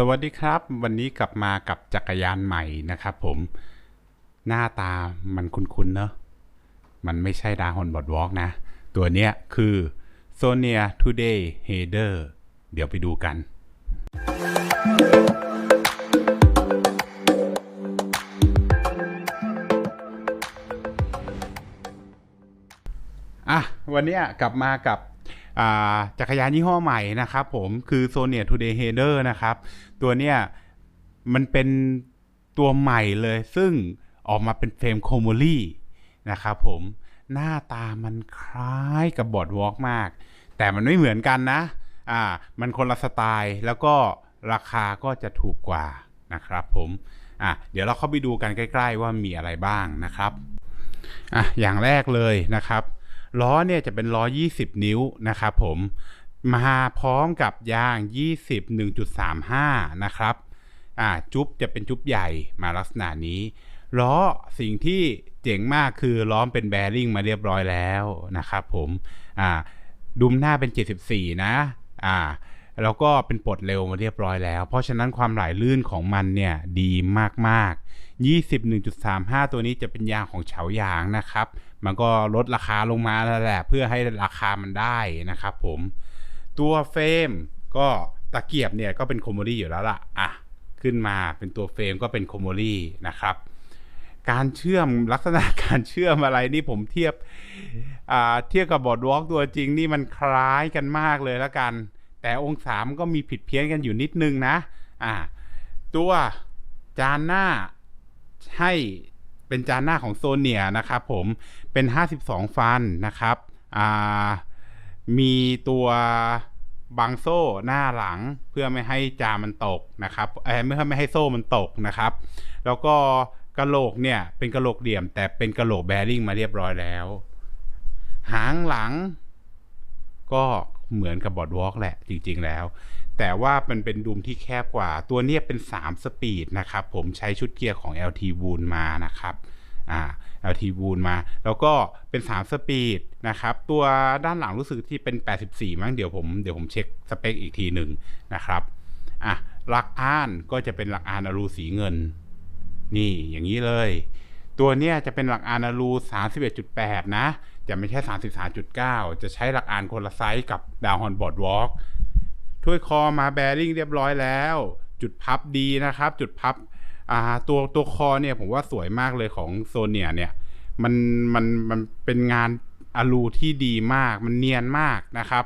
สวัสดีครับ วันนี้กลับมากับจักรยานใหม่นะครับผม หน้าตามันคุ้นๆเนอะมันไม่ใช่ดาฮอนบอดวอล์กนะ ตัวเนี้ยคือ Sonia Today Header เดี๋ยวไปดูกัน อะ วันนี้กลับมากับ จักรยานยี่ห้อใหม่นะครับผมคือ Sonia Today Header นะครับ ตัวเนี้ยมันเป็นตัวใหม่เลย ซึ่งออกมาเป็นเฟรมโคโมลี่นะครับผมหน้าตามันคล้ายกับบอร์ดวอล์กมาก แต่มันไม่เหมือนกันนะ อ่า มันคนละสไตล์ แล้วก็ราคาก็จะถูกกว่านะครับผมอะเดี๋ยวเราเข้าไปดูกันใกล้ ๆ ว่ามีอะไรบ้างนะครับอะอย่างแรกเลยนะครับ ล้อเนี่ยจะเป็นล้อ 20 นิ้วนะครับผมมาพร้อมกับยาง 20 1.35 นะครับอ่าจุ๊บจะเป็นจุ๊บใหญ่มาลักษณะนี้ล้อสิ่งที่เจ๋งมากคือล้อมเป็นแบริ่งมาเรียบร้อยแล้วนะครับผมอ่าดุมหน้าเป็น 74 นะอ่า แล้วก็เป็นปลดเร็วมาเรียบร้อยแล้ว เพราะฉะนั้นความไหลลื่นของมันเนี่ยดีมากๆ 21.35 ตัวนี้จะเป็นยางของเฉายางนะครับ มันก็ลดราคาลงมาแล้วแหละเพื่อให้ราคามันได้นะครับผมตัวเฟรมก็ตะเกียบเนี่ยก็เป็นโคโมลี่อยู่แล้วล่ะอะขึ้นมาเป็นตัวเฟรมก็เป็นโคโมลี่นะครับการเชื่อมลักษณะการเชื่อมอะไรนี่ผมเทียบอ่าเทียบกับบอร์ดวอล์กตัวจริงนี่มันคล้ายกันมากเลยแล้วกัน แต่องศามันก็มีผิดเพี้ยนกันอยู่นิดนึงนะ อ่า ตัวจานหน้าให้เป็นจานหน้าของโซเนียนะครับผมเป็น 52 ฟันนะครับ อ่า มีตัวบังโซ่หน้าหลังเพื่อไม่ให้จามันตกนะครับเออไม่ให้ไม่ให้โซ่มันตกนะครับ แล้วก็กระโหลกเนี่ยเป็นกระโหลกเหลี่ยม แต่เป็นกระโหลกแบริ่งมาเรียบร้อยแล้ว หางหลัง ก็ เหมือนกับบอร์ดวอล์กแหละจริง ๆ แล้ว แต่ว่ามันเป็นดุมที่แคบกว่าตัวเนี้ยเป็น 3 สปีดนะครับ ผมใช้ชุดเกียร์ของ LT Wool มานะครับอ่า LT Wool มา แล้วก็เป็น 3 สปีดนะครับ ตัวด้านหลังรู้สึกที่เป็น 84 มั้งเดี๋ยวผมเดี๋ยวผมเช็คสเปคอีกทีหนึ่งนะครับอะลักอ่านก็จะเป็นลักอ่านอลูสีเงิน นี่อย่างนี้เลย ตัวเนี้ยจะเป็นหลักอานอลู 31.8 นะ จะไม่ใช่ 33.9 จะใช้หลักอ่านคนละไซส์กับดาวฮอนบอร์ดวอล์กถ้วยคอมาแบริ่งเรียบร้อยแล้ว จุดพับดีนะครับ จุดพับตัวตัวคอเนี่ยผมว่าสวยมากเลยของโซเนียเนี่ยมันมันมันเป็นงานอลูที่ดีมาก มันเนียนมากนะครับ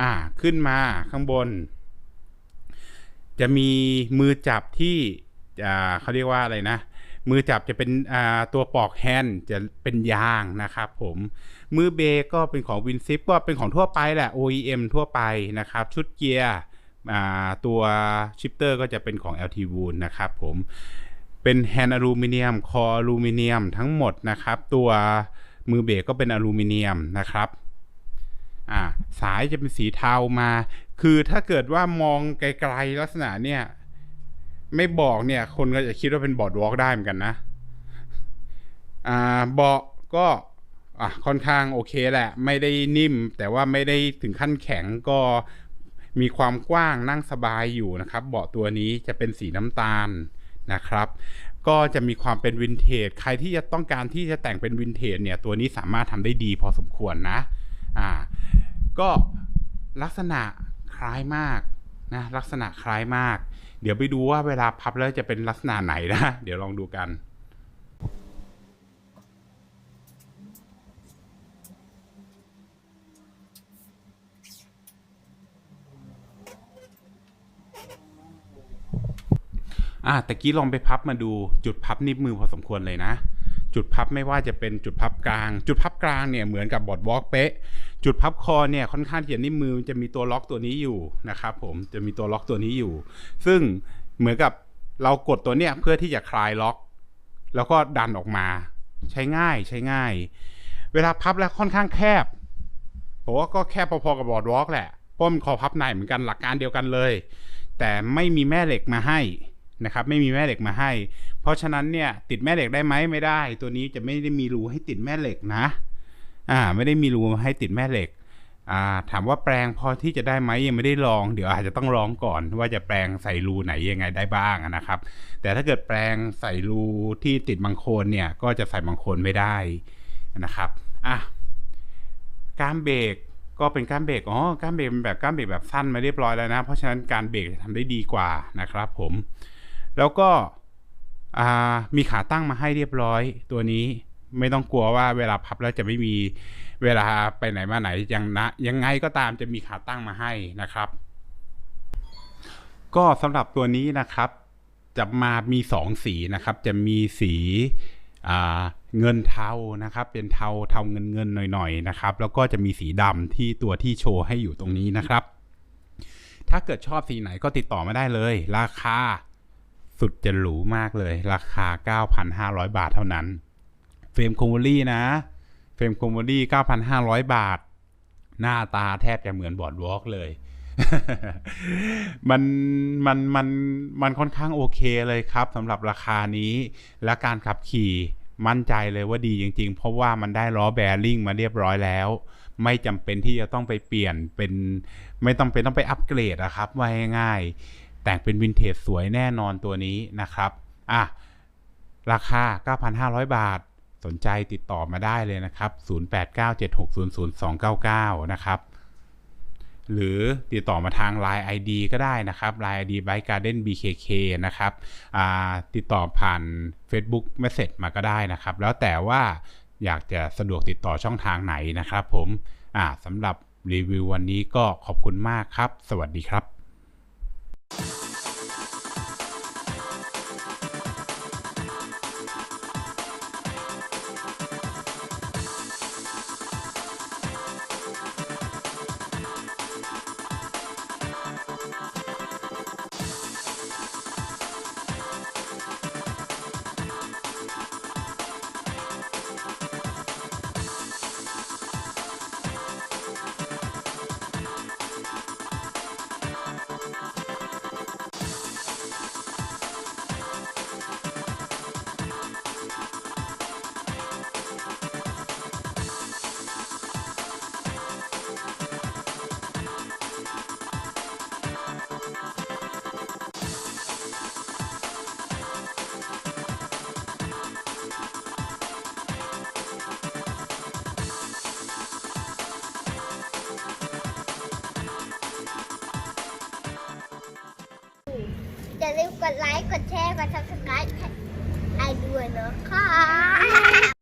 อ่าขึ้นมาข้างบน จะมีมือจับที่อ่าเขาเรียกว่าอะไรนะ มือจับจะเป็นตัวปอกแฮนด์จะเป็นยางนะครับผมมือเบรกก็เป็นของวินซิปก็เป็นของทั่วไปแหละ OEM ทั่วไปนะครับ ชุดเกียร์ตัวชิปเตอร์ก็จะเป็นของ LT Wool นะครับผมเป็นแฮนด์อลูมิเนียม คออลูมิเนียมทั้งหมดนะครับ ตัวมือเบรกก็เป็นอลูมิเนียมนะครับสายจะเป็นสีเทามา คือถ้าเกิดว่ามองไกลๆลักษณะเนี่ย ไม่บอกเนี่ย คนก็จะคิดว่าเป็นบอร์ดวอล์กได้เหมือนกันนะ อ่าเบาะก็อะค่อนข้างโอเคแหละ ไม่ได้นิ่ม แต่ว่าไม่ได้ถึงขั้นแข็งก็มีความกว้างนั่งสบายอยู่นะครับ เบาะตัวนี้จะเป็นสีน้ำตาลนะครับ ก็จะมีความเป็นวินเทจ ใครที่จะต้องการที่จะแต่งเป็นวินเทจเนี่ย ตัวนี้สามารถทำได้ดีพอสมควรนะ อ่า ก็ลักษณะคล้ายมาก นะลักษณะคล้ายมาก เดี๋ยวไปดูว่าเวลาพับแล้วจะเป็นลักษณะไหนนะ เดี๋ยวลองดูกันอะตะกี้ลองไปพับมาดูจุดพับนิ้วมือพอสมควรเลยนะ จุดพับไม่ว่าจะเป็นจุดพับกลาง จุดพับกลางเนี่ยเหมือนกับบอร์ดวอล์กเป๊ะ จุดพับคอเนี่ยค่อนข้างที่จะนิ้วมือจะมีตัวล็อกตัวนี้อยู่นะครับผมจะมีตัวล็อกตัวนี้อยู่ ซึ่งเหมือนกับเรากดตัวเนี้ยเพื่อที่จะคลายล็อก แล้วก็ดันออกมา ใช้ง่ายใช้ง่าย เวลาพับแล้วค่อนข้างแคบผมว่าก็แคบพอๆกับบอร์ดวอล์กแหละเพราะมันคอพับในเหมือนกันหลักการเดียวกันเลย แต่ไม่มีแม่เหล็กมาให้ นะครับไม่มีแม่เหล็กมาให้ เพราะฉะนั้นเนี่ยติดแม่เหล็กได้ไหมไม่ได้ ตัวนี้จะไม่ได้มีรูให้ติดแม่เหล็กนะอ่าไม่ได้มีรูให้ติดแม่เหล็กอ่าถามว่าแปลงพอที่จะได้ไหมยังไม่ได้ลอง เดี๋ยวอาจจะต้องลองก่อนว่าจะแปลงใส่รูไหนยังไงได้บ้างนะครับ แต่ถ้าเกิดแปลงใส่รูที่ติดบังโคนเนี่ยก็จะใส่บังโคนไม่ได้นะครับอะก้ามเบรกก็เป็นก้ามเบรกอ๋อก้ามเบรกเป็นแบบก้ามเบรกแบบสั้นมาเรียบร้อยแล้วนะ เพราะฉะนั้นการเบรกจะทำได้ดีกว่านะครับผม แล้วก็มีขาตั้งมาให้เรียบร้อยตัวนี้ไม่ต้องกลัวว่าเวลาพับแล้วจะไม่มีเวลาไปไหนมาไหนยังนะยังไงก็ตามจะมีขาตั้งมาให้นะครับ ก็สำหรับตัวนี้นะครับ จะมามีสองสีนะครับ จะมีสีเงินเทานะครับ เป็นเทาเทาเงินเงินหน่อยๆนะครับ แล้วก็จะมีสีดำที่ตัวที่โชว์ให้อยู่ตรงนี้นะครับ ถ้าเกิดชอบสีไหนก็ติดต่อมาได้เลย ราคา สุดจะหรูมากเลย ราคา 9,500 บาทเท่านั้น เฟรมโคมโบลี่นะ เฟรมโคมโบลี่ 9,500 บาท หน้าตาแทบจะเหมือนบอร์ดวอล์กเลย มันมันมันมันค่อนข้างโอเคเลยครับสำหรับราคานี้และการขับขี่มั่นใจเลยว่าดีจริงๆ เพราะว่ามันได้ล้อแบริ่งมาเรียบร้อยแล้ว ไม่จำเป็นที่จะต้องไปเปลี่ยนเป็น ไม่ต้องเป็นต้องไปอัปเกรดอะครับว่าง่ายๆ แต่งเป็นวินเทจสวยแน่นอนตัวนี้นะครับอะราคา 9,500 บาท สนใจติดต่อมาได้เลยนะครับ 0897600299 นะครับ หรือติดต่อมาทาง Line ID ก็ได้นะครับ Line ID by Garden BKK นะครับอ่าติดต่อผ่าน Facebook Message มาก็ได้นะครับ แล้วแต่ว่าอยากจะสะดวกติดต่อช่องทางไหนนะครับผมอ่าสำหรับรีวิววันนี้ก็ขอบคุณมากครับ สวัสดีครับ อย่าลืมกดไลค์ กดแชร์ กด subscribe ให้ไอด้วยเนาะค่ะ